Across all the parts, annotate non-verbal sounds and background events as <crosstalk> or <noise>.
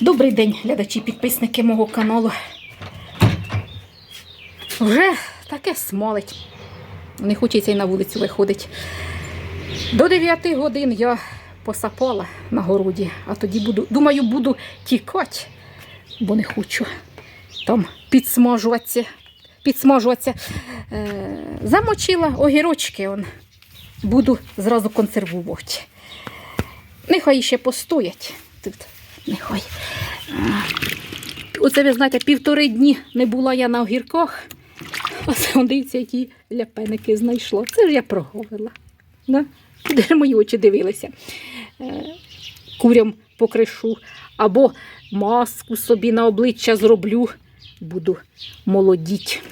Добрий день, глядачі, підписники мого каналу. Вже таке смолить. Не хочеться й на вулицю виходить. До 9 годин я посапала на городі, а тоді буду, думаю, буду тікати, бо не хочу там підсмажуватися. підсмажуватися. Е, замочила огірочки. Он. Буду зразу консервувати. Нехай ще постоять тут. А, Оце ви знаєте, півтори дні не була я на огірках. А це дивіться, які ляпеники знайшла. Це ж я проговила. Да? Куди мої очі дивилися? Е, Курям покришу. Або маску собі на обличчя зроблю. Буду молодіть.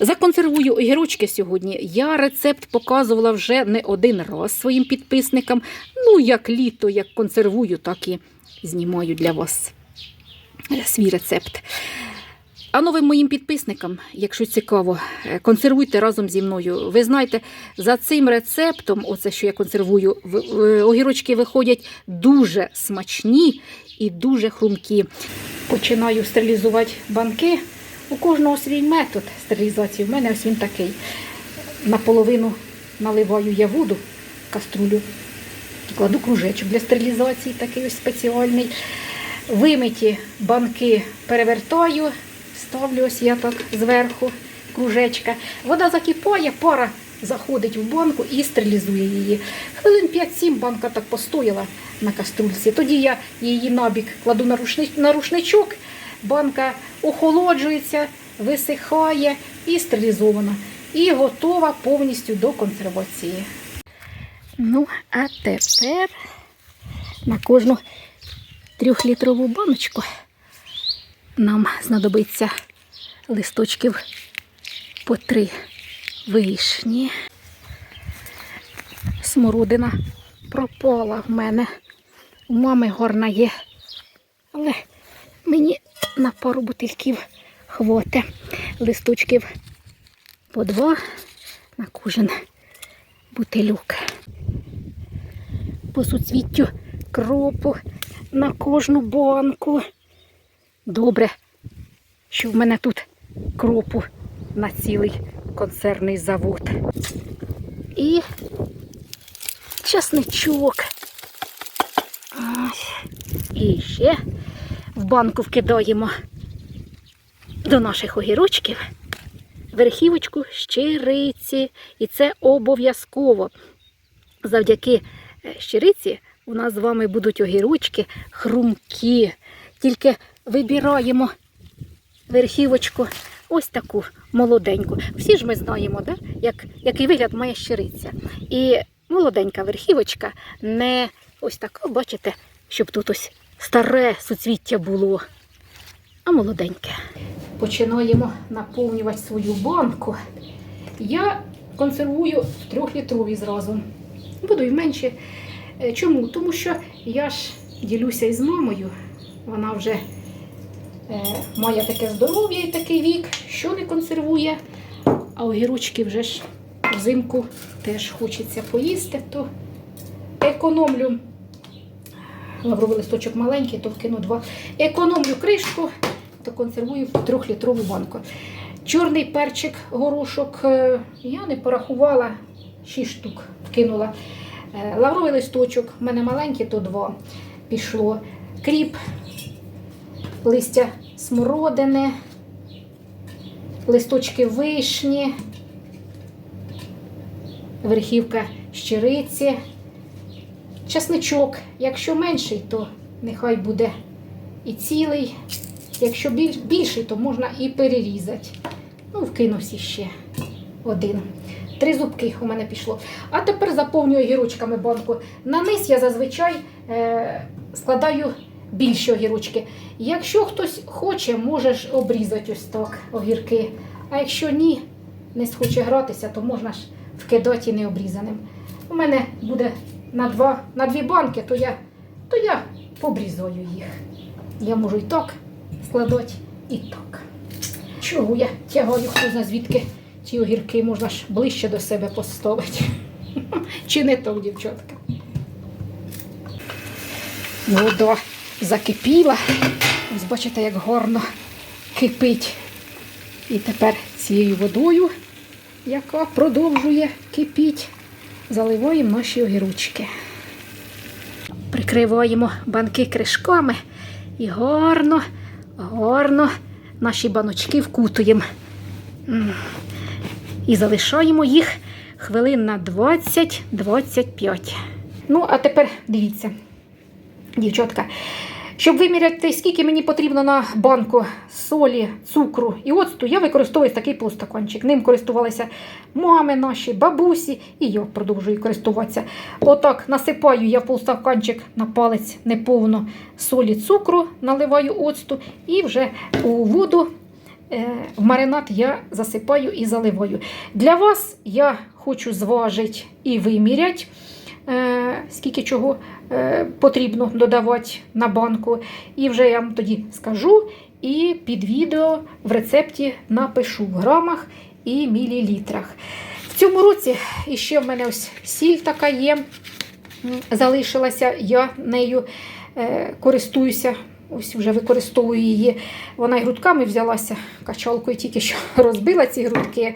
Законсервую огірочки сьогодні. Я рецепт показувала вже не один раз своїм підписникам. Ну, як літо, як консервую, так і знімаю для вас свій рецепт. А новим моїм підписникам, якщо цікаво, е, консервуйте разом зі мною. Ви знаєте, за цим рецептом, оце що я консервую, огірочки виходять дуже смачні і дуже хрумкі. Починаю стерилізувати банки. У кожного свій метод стерилізації. У мене ось він такий. Наполовину наливаю я воду каструлю, кладу кружечок для стерилізації, такий ось спеціальний. Вимиті банки перевертаю, ставлю ось я так зверху кружечка. Вода закипає, пара заходить в банку і стерилізує її. Хвилин 5-7 банка так постояла на каструльці. Тоді я її набік кладу на рушничок, банка охолоджується, висихає і стерилізована. І готова повністю до консервації. Ну, а тепер на кожну трьохлітрову баночку нам знадобиться листочків по три вишні. Смородина пропала в мене. У мами гарна є. Але мені на пару бутильків хвоте. Листочків по два на кожен бутилюк. По суцвіттю кропу на кожну банку. Добре, що в мене тут кропу на цілий консервний завод. І часничок. Ось. І ще банку вкидаємо до наших огірочків верхівочку щириці. І це обов'язково. Завдяки е, щириці у нас з вами будуть огірочки хрумкі. Тільки вибираємо верхівочку ось таку молоденьку. Всі ж ми знаємо, да? як, який вигляд має щириця. І молоденька верхівочка, не ось така, бачите, щоб тут ось старе суцвіття було, а молоденьке. Починаємо наповнювати свою банку. Я консервую в трьохлітровій зразу. Буду і менше. Е, Чому? Тому що я ж ділюся із мамою. Вона вже е, має таке здоров'я і такий вік, що не консервує. А огірочки вже ж взимку теж хочеться поїсти, то економлю. Лавровий листочок маленький, то вкину два. Економлю кришку, то консервую в трьохлітрову банку. Чорний перчик, горошок, е, я не порахувала 6 штук вкинула. Е, Лавровий листочок, в мене маленький, то два пішло. Кріп, листя смородини, листочки вишні, верхівка щириці, часничок. Якщо менший, то нехай буде і цілий. Якщо більший, то можна і перерізати. Ну, вкинусь іще один. Три зубки у мене пішло. А тепер заповнюю огірочками банку. На низ я зазвичай е, складаю більші огірочки. Якщо хтось хоче, можеш обрізати ось так огірки. А якщо ні, не схоче гратися, то можна ж вкидати і необрізаним. У мене буде на, два, на дві банки, то я, то я побрізаю їх. Я можу і так складати, і так. Чого я тягаю, хто зна звідки ці огірки можна ж ближче до себе поставити. <laughs> Чи не так, дівчатка? Вода закипіла. Ось бачите, як гарно кипить. І тепер цією водою, яка продовжує кипіти, заливаємо наші огірочки. Прикриваємо банки кришками і гарно, гарно наші баночки вкутуємо. І залишаємо їх хвилин на 20-25. Ну, а тепер дивіться, дівчатка. Щоб виміряти, скільки мені потрібно на банку солі, цукру і оцту, я використовую такий полстаканчик. Ним користувалися мами наші, бабусі, і я продовжую користуватися. Отак насипаю я в полстаканчик на палець неповно солі, цукру, наливаю оцту і вже у воду е, в маринад я засипаю і заливаю. Для вас я хочу зважити і виміряти. е, Скільки чого потрібно додавати на банку. І вже я вам тоді скажу. І під відео в рецепті напишу в грамах і мілілітрах. В цьому році іще в мене ось сіль така є. Залишилася, я нею е, користуюся. Ось вже використовую її. Вона і грудками взялася, качалкою тільки що <laughs> розбила ці грудки.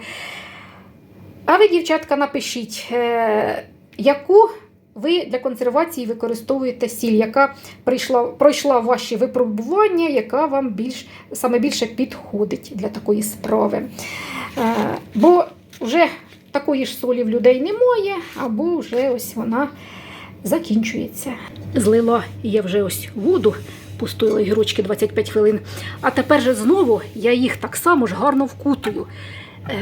А ви, дівчатка, напишіть, е, яку ви для консервації використовуєте сіль, яка прийшла, пройшла ваші випробування, яка вам більш, саме більше підходить для такої справи. Е, бо вже такої ж солі в людей немає, або вже ось вона закінчується. Злила я вже ось воду, пустила огірочки 25 хвилин. А тепер же знову я їх так само ж гарно вкутую. Е,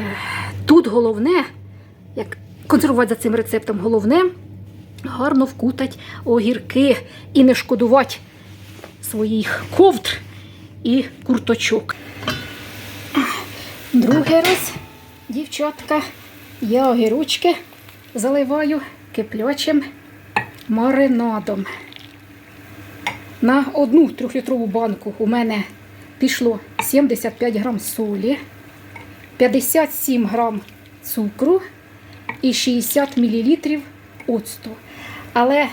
Тут головне, як консервувати за цим рецептом, головне гарно вкутать огірки і не шкодувати своїх ковдр і курточок. Другий раз, дівчатка, я огірочки заливаю киплячим маринадом. На одну трьохлітрову банку у мене пішло 75 грам солі, 57 грам цукру і 60 мл оцту. Але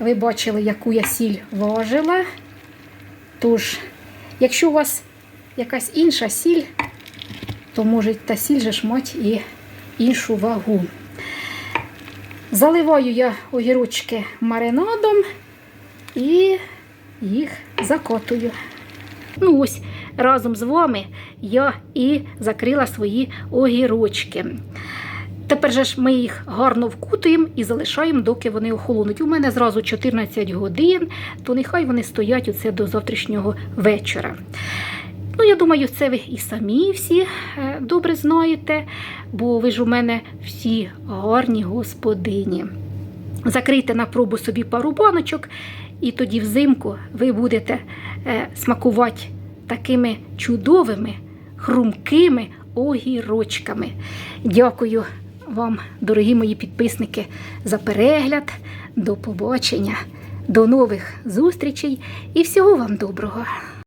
ви бачили, яку я сіль важила. Тож, якщо у вас якась інша сіль, то може та сіль же ж мати і іншу вагу. Заливаю я огірочки маринадом і їх закотую. Ну ось разом з вами я і закрила свої огірочки. Тепер же ж ми їх гарно вкутуємо і залишаємо, доки вони охолонуть. У мене зразу 14 годин, то нехай вони стоять оце до завтрашнього вечора. Ну, я думаю, це ви і самі всі е, добре знаєте, бо ви ж у мене всі гарні господині. Закрийте на пробу собі пару баночок, і тоді взимку ви будете е, смакувати такими чудовими, хрумкими огірочками. Дякую вам, дорогі мої підписники, за перегляд. До побачення, до нових зустрічей і всього вам доброго!